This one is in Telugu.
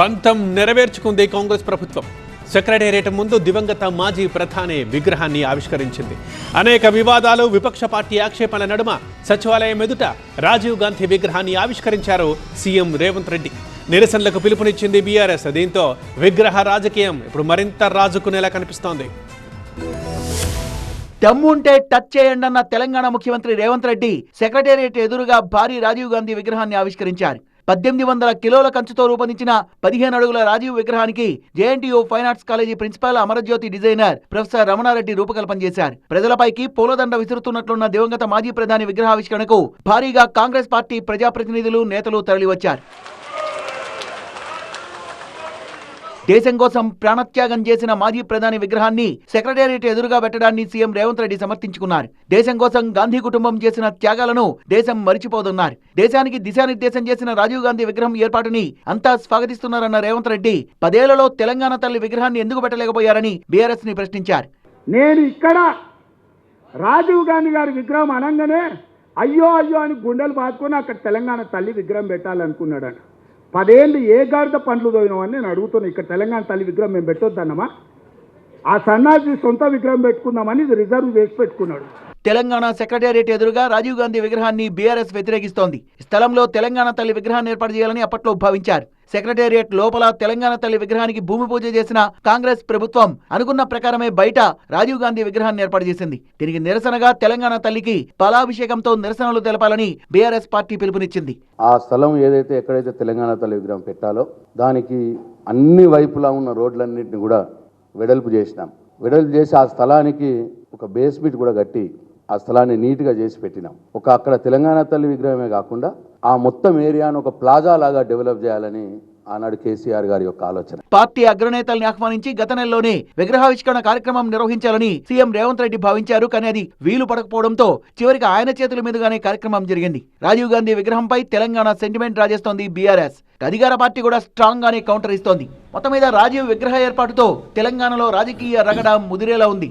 పంతం నెరవేర్చుకుంది కాంగ్రెస్ ప్రభుత్వం. సెక్రటేరియట్ ముందు దివంగత మాజీ ప్రధాని విగ్రహాన్ని ఆవిష్కరించింది. అనేక వివాదాలు విపక్ష పార్టీ ఆక్షేపణల నడుమ సచివాలయం ఎదుట రాజీవ్ గాంధీ విగ్రహాన్ని ఆవిష్కరించారు సీఎం రేవంత్ రెడ్డి. నిరసనలకు పిలుపునిచ్చింది బీఆర్ఎస్. దీంతో విగ్రహ రాజకీయం ఇప్పుడు మరింత రాజుకునేలా కనిపిస్తోంది. దమ్ముంటే టచ్ చేయండి అన్న తెలంగాణ ముఖ్యమంత్రి రేవంత్ రెడ్డి సెక్రటేరియట్ ఎదురుగా భారీ రాజీవ్ గాంధీ విగ్రహాన్ని ఆవిష్కరించారు. పద్దెనిమిది వందల కిలోల కంచుతో రూపొందించిన పదిహేను అడుగుల రాజీవ్ విగ్రహానికి JNTU fine arts college principal Amarajyothi designer professor Ramana Reddy రూపకల్పన చేశారు. ప్రజలపైకి పూలదండ విసురుతున్నట్లున్న దివంగత మాజీ ప్రధాని విగ్రహావిష్కరణకు భారీగా కాంగ్రెస్ పార్టీ ప్రజాప్రతినిధులు నేతలు తరలివచ్చారు. దేశం కోసం ప్రాణత్యాగం చేసిన మాజీ ప్రధాని విగ్రహాన్ని సెక్రటేరియట్ ఎదురుగా పెట్టడాన్ని సీఎం రేవంత్ రెడ్డి సమర్థించుకున్నారు. దేశం కోసం గాంధీ కుటుంబం చేసిన త్యాగాలను దేశం మరిచిపోతున్నారు. దేశానికి దిశానిర్దేశం చేసిన రాజీవ్ గాంధీ విగ్రహం ఏర్పాటుని అంతా స్వాగతిస్తున్నారన్న రేవంత్ రెడ్డి పదేళ్ళలో తెలంగాణ తల్లి విగ్రహాన్ని ఎందుకు పెట్టలేకపోయారని బీఆర్ఎస్ని ప్రశ్నించారు. నేను ఇక్కడ రాజీవ్ గాంధీ గారి విగ్రహం అనగానే అయ్యో అయ్యో అని గుండెలు బాదుకొని అక్కడ తెలంగాణ తల్లి విగ్రహం పెట్టాలనుకున్నాడు పదేళ్ళు ఏ గాడిద పండ్లు తోయినామని నేను అడుగుతున్నాను ఇక్కడ తెలంగాణ తల్లి విగ్రహం మేము పెట్టొద్దన్నమా? ఆ సన్నాసి సొంత విగ్రహం పెట్టుకుందామని ఇది రిజర్వ్ చేసి పెట్టుకున్నాడు. తెలంగాణ సెక్రటేరియట్ ఎదురుగా రాజీవ్ గాంధీ విగ్రహాన్ని బీఆర్ఎస్ వ్యతిరేకిస్తోంది. స్థలంలో తెలంగాణ తల్లి విగ్రహాన్ని ఏర్పాటు చేయాలని అప్పట్లో భావించారు. సెక్రటేరియట్ లోపల తెలంగాణ తల్లి విగ్రహానికి భూమి పూజ చేసిన కాంగ్రెస్ ప్రభుత్వం అనుకున్న ప్రకారమే బయట రాజీవ్ గాంధీ విగ్రహాన్ని ఏర్పాటు చేసింది. దీనికి నిరసనగా తెలంగాణ తల్లికి పాలాభిషేకంతో నిరసనలు తెలపాలని బీఆర్ఎస్ పార్టీ పిలుపునిచ్చింది. ఆ స్థలం ఏదైతే ఎక్కడైతే తెలంగాణ తల్లి విగ్రహం పెట్టాలో దానికి అన్ని వైపులా ఉన్న రోడ్లన్నింటినీ కూడా వెడల్పు చేసినాం. వెడల్పు చేసి ఆ స్థలానికి ఒక బేస్మెంట్ కూడా కట్టి ఆ స్థలాన్ని నీట్గా చేసి పెట్టినాం. ఒక అక్కడ తెలంగాణ తల్లి విగ్రహమే కాకుండా ఆ మొత్తం ఏరియాను ఒక ప్లాజా లాగా డెవలప్ చేయాలని ఆనాడు కేసీఆర్ గారి యొక్క ఆలోచన. పార్టీ అగ్రనేతల్ని ఆహ్వానించి గత నెలలోనే విగ్రహావిష్కరణ కార్యక్రమం నిర్వహించాలని సీఎం రేవంత్ రెడ్డి భావించారు కానీ అది వీలు పడకపోవడంతో చివరికి ఆయన చేతుల మీదుగానే కార్యక్రమం జరిగింది. రాజీవ్ గాంధీ విగ్రహంపై తెలంగాణ సెంటిమెంట్ రాజేస్తోంది బీఆర్ఎస్. అధికార పార్టీ కూడా స్ట్రాంగ్ గానే కౌంటర్ ఇస్తోంది. మొత్తం మీద రాజీవ్ విగ్రహ ఏర్పాటుతో తెలంగాణలో రాజకీయ రగడ ముదిరేలా ఉంది.